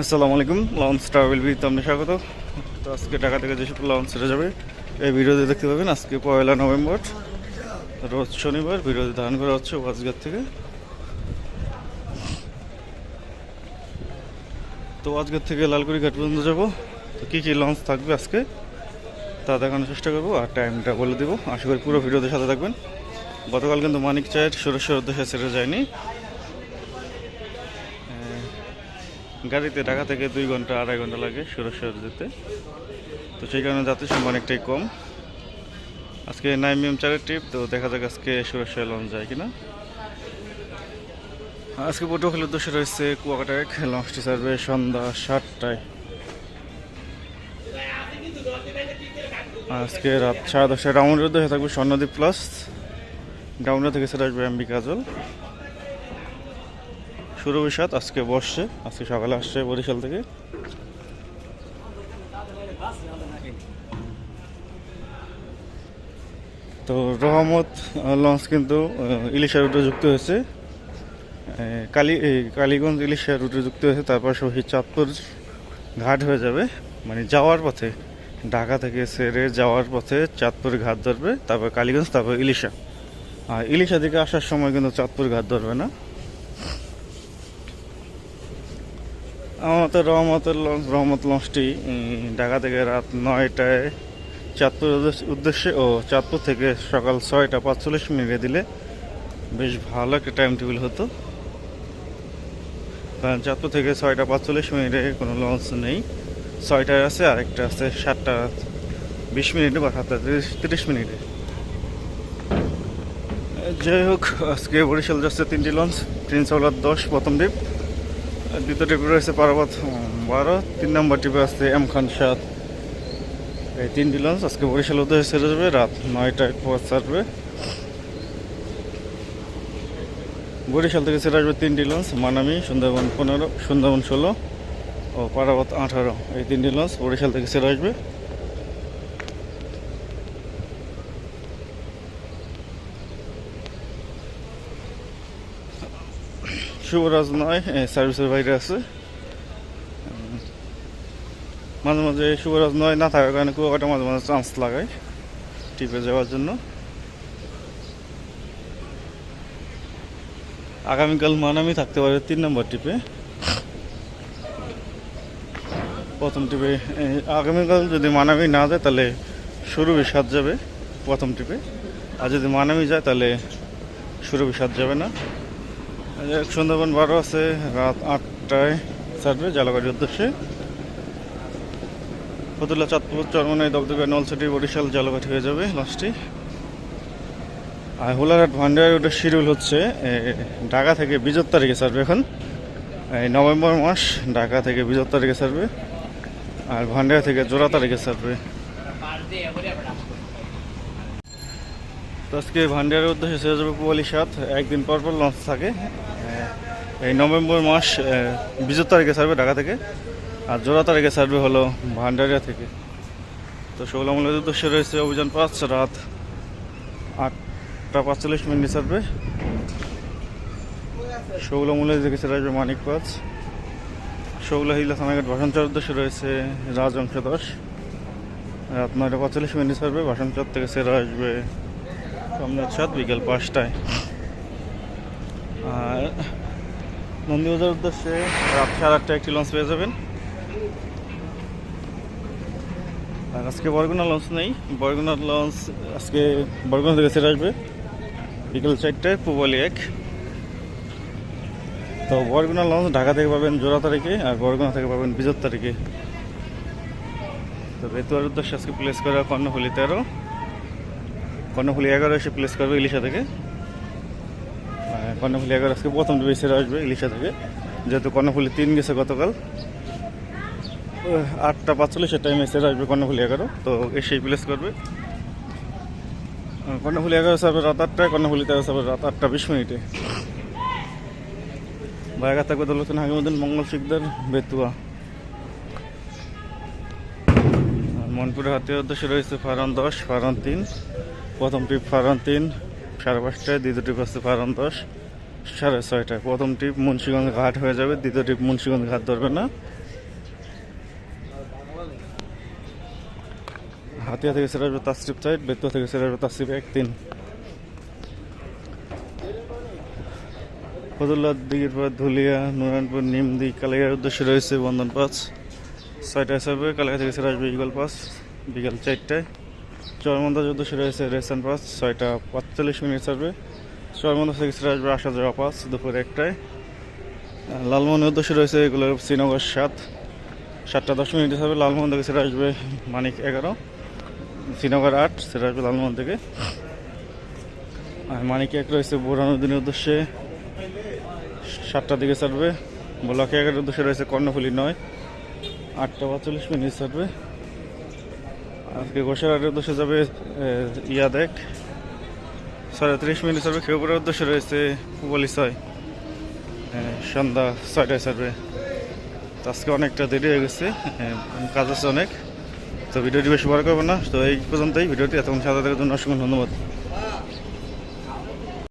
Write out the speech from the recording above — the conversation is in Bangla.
আসসালামু আলাইকুম লঞ্চ ট্রাভেল উইথ আপনি স্বাগত। তো আজকে ঢাকা থেকে যেসব লঞ্চ ছেড়ে যাবে, এই ভিডিওতে দেখতে পাবেন আজকে পয়লা নভেম্বর, রোজ শনিবার, ভিডিওতে ধারণ করা হচ্ছে ওয়াজগার থেকে। তো ওয়াজগার থেকে লালকুড়ি ঘাট পর্যন্ত যাব। তো কী কী লঞ্চ থাকবে আজকে, তা দেখানোর চেষ্টা করব আর টাইমটা বলে দেবো। আশা করি পুরো ভিডিওতে সাথে থাকবেন। গতকাল কিন্তু মানিক চায়ের সুরেশ্বর উদ্দেশ্যে ছেড়ে যায়নি। গাড়িতে ঢাকা থেকে দুই ঘণ্টা, আড়াই ঘণ্টা লাগে সুরেশ্বর যেতে। তো সেই কারণে যাত্রী সংখ্যা অনেকটাই কম। আজকে নাইমিয়াম চারের ট্রিপ তো দেখা যাক আজকে সুরেশ্বর লঞ্চ যায় কিনা। আজকে পটুয়াখালীর উদ্দেশ্যে রয়েছে কুয়াকাটায় লঞ্চটি সার্ভে সন্ধ্যা সাতটায়। আজকে রাত সাড়ে দশটায় ডাউনের উদ্দেশ্যে থাকবে স্বর্ণদ্বীপ প্লাস ডাউনের থেকে সেটা আসবে এমবি কাজল। শুরু সাত আজকে বসছে আজকে সকালে আসছে বরিশাল থেকে। তো রহমত লঞ্চ কিন্তু ইলিশা রুটে যুক্ত হয়েছে। কালী কালীগঞ্জ ইলিশা রুটে যুক্ত হয়েছে, তারপর শহীদ চাঁদপুর ঘাট হয়ে যাবে। মানে যাওয়ার পথে, ঢাকা থেকে সেরে যাওয়ার পথে চাঁদপুর ঘাট ধরবে, তারপর কালীগঞ্জ, তারপর ইলিশা। আর ইলিশা দিকে আসার সময় কিন্তু চাঁদপুর ঘাট ধরবে না। আমাদের রহমতের লঞ্চ রহমত লঞ্চটি ঢাকা থেকে রাত নয়টায় চাঁদপুর উদ্দেশ্যে ও চাঁদপুর থেকে সকাল ছয়টা পাঁচচল্লিশ মিনিটে দিলে বেশ ভালো একটা টাইম টেবিল হতো। কারণ চাঁদপুর থেকে ছয়টা পাঁচচল্লিশ মিনিটে কোনো লঞ্চ নেই। ছয়টায় আছে আর একটা আছে সাতটা বিশ মিনিটে বা সাতটা তিরিশ তিরিশ মিনিটে। যাই হোক, আজকে বরিশাল যাচ্ছে তিনটি লঞ্চ প্রিন্স আউলার দশ প্রথম দ্বীপ। দ্বিতীয় টিপে রয়েছে পারাবত বারো। তিন নম্বর টিপে আসছে এম খান সাত এই তিনটি লঞ্চ আজকে বরিশাল উদ্দেশ্যে ছেড়ে যাবে, রাত নয়টায় পথ ছাড়বে। বরিশাল থেকে ছেড়ে আসবে তিনটি লঞ্চ মানামি, সুন্দরবন পনেরো, সুন্দরবন ষোলো ও পারাবত আঠারো। এই তিনটি লঞ্চ বরিশাল থেকে ছেড়ে আসবে। শুভরাজ নয় সার্ভিসের বাইরে আছে। মাঝে মাঝে শুভরাজ নয় না থাকার কারণে কুয়াকাটা মাঝে মাঝে চান্স লাগায় টিপে যাওয়ার জন্য। আগামীকাল মানামি থাকতে পারে তিন নম্বর টিপে প্রথম টিপে আগামীকাল যদি মানামি না যায় তাহলে সুরভি সাত যাবে প্রথম টিপে আর যদি মানামি যায় তাহলে সুরভি সাত যাবে না। সুন্দরবন বারো আছে, রাত আটটায় ছাড়বে জালাবাড়ির উদ্দেশ্যে। ফতুল্লা চাঁদপুর, চরমনাই দবদবে নলছটি বরিশাল জালাঘাট হয়ে যাবে লাস্টে। আর হোলারহাট ভান্ডার ওটার শিডিউল হচ্ছে ঢাকা থেকে বিজোর তারিখে ছাড়বে এখন। এই নভেম্বর মাস ঢাকা থেকে বিজোর তারিখে ছাড়বে, আর ভান্ডার থেকে জোড়া তারিখে ছাড়বে। তো আজকে ভান্ডারের উদ্দেশ্যে ছেড়ে যাবে পুয়ালি সাত। একদিন পর পর লঞ্চ থাকে। এই নভেম্বর মাস বিজোর তারিখে ছাড়বে ঢাকা থেকে। আর জোড়া তারিখে ছাড়বে হলো ভান্ডারিয়া থেকে। তো ষোলামূলের উদ্দেশ্যে রয়েছে অভিযান পাঁচ, রাত আটটা পাঁচচল্লিশ মিনিট ছাড়বে। ষোলামূলের দিকে ছেড়ে আসবে মানিক পাঁচ। ষোলা হিলা থানাঘাট ভাষণচর উদ্দেশ্যে রয়েছে রাজংশ দশ রাত নয়টা পঁয়তাল্লিশ মিনিট ছাড়বে ভাষণচর থেকে সেরা আসবে সামনের সাত বিকেল পাঁচটায়। আর নন্দীবাজার উদ্দেশ্যে রাত সাড়ে আটটা একটি লঞ্চ পেয়ে যাবেন। আর আজকে বরগুনা লঞ্চ নেই। বরগুনার লঞ্চ আজকে বরগুনা থেকে ছেড়ে আসবে বিকেল চারটায় পুবালি এক। তো বরগুনা লঞ্চ ঢাকা থেকে পাবেন জোড়া তারিখে আর বরগুনা থেকে পাবেন বিজোর তারিখে। তো বেতুয়ার উদ্দেশ্যে আজকে প্লেস করা কর্ণফুলি তেরো। কর্ণফুলি এগারো এসে প্লেস করবে ইলিশা থেকে। কর্ণফুলি এগারো আজকে প্রথম ছেড়ে আসবে ইলিশা থেকে। যেহেতু কর্ণফুলি তিন গেছে গতকাল। আটটা পাঁচচল্লিশের টাইমে ছেড়ে আসবে কর্ণফুলি এগারো, তো এসেই প্লেস করবে। কর্ণফুলি এগারো সাবে রাত আটটায়, কর্ণফুলি তেরো সাবে রাত আটটা বিশ মিনিটে। বাইরে থাকবে দৌলতন হাকিমুদ্দিন, মঙ্গল শিকদার, বেতুয়া। মনপুরের হাতের উদ্দেশ্যে রয়েছে ফারান দশ ফারান তিন। প্রথম ট্রিপ ফারান তিন, সাড়ে পাঁচটায়, দ্বিতীয় ট্রিপ আসছে ফারান দশ। সাড়ে ছয়টায়। প্রথম ট্রিপ মুন্সীগঞ্জ ঘাট হয়ে যাবে, দ্বিতীয় ট্রিপ মুন্সীগঞ্জ ঘাট ধরবে না। হাতিয়া থেকে সেরে আসবে তাসরিফ সাইড বেতুয়া থেকে সেরে আসবে তাসরিফ এক তিন ফজুল্লার দিকের পর ধুলিয়া, নুরানপুর, নিমদি কালিকার উদ্দেশ্যে রয়েছে বন্ধন পাস ছয়টা হিসাবে কালিকা থেকে সেরে আসবে ইগল পাস বিকাল চারটায়। চরমন্দাজ উদ্দেশ্যে রয়েছে রেসান পাস ছয়টা পাঁচচল্লিশ মিনিট আসবে চরমন্দা থেকে সেটা আসবে আসা যাওয়া পাস দুপুর একটায়। লালমোহনের উদ্দেশ্যে রয়েছে এগুলো শ্রীনগর সাত। সাতটা দশ মিনিট হবে লালমোহন থেকে সেটা আসবে মানিক এগারো। শ্রীনগর আট সেটা আসবে লালমোহন থেকে। আর মানিক এক রয়েছে বোরানুদ্দিনের উদ্দেশ্যে। সাতটার দিকে ছাড়বে। ব্লকে এগারোর উদ্দেশ্যে রয়েছে কর্ণফুলি নয়। আটটা পঁয়তাল্লিশ মিনিট ছাড়বে। আজকে গোসার উদ্দেশ্যে যাবে এ, তিরিশ মিনিট সার্ভে খেপুরের উদ্দেশ্য রয়েছে বলি ছয় সন্ধ্যা ছয়টায় সার্ভে তো আজকে অনেকটা দেরি হয়ে গেছে কাজ আছে অনেক। তো ভিডিওটি বেশি বড় করব না। তো এই পর্যন্তই, ভিডিওটি এতক্ষণ সাথে থাকার জন্য অসংখ্য ধন্যবাদ।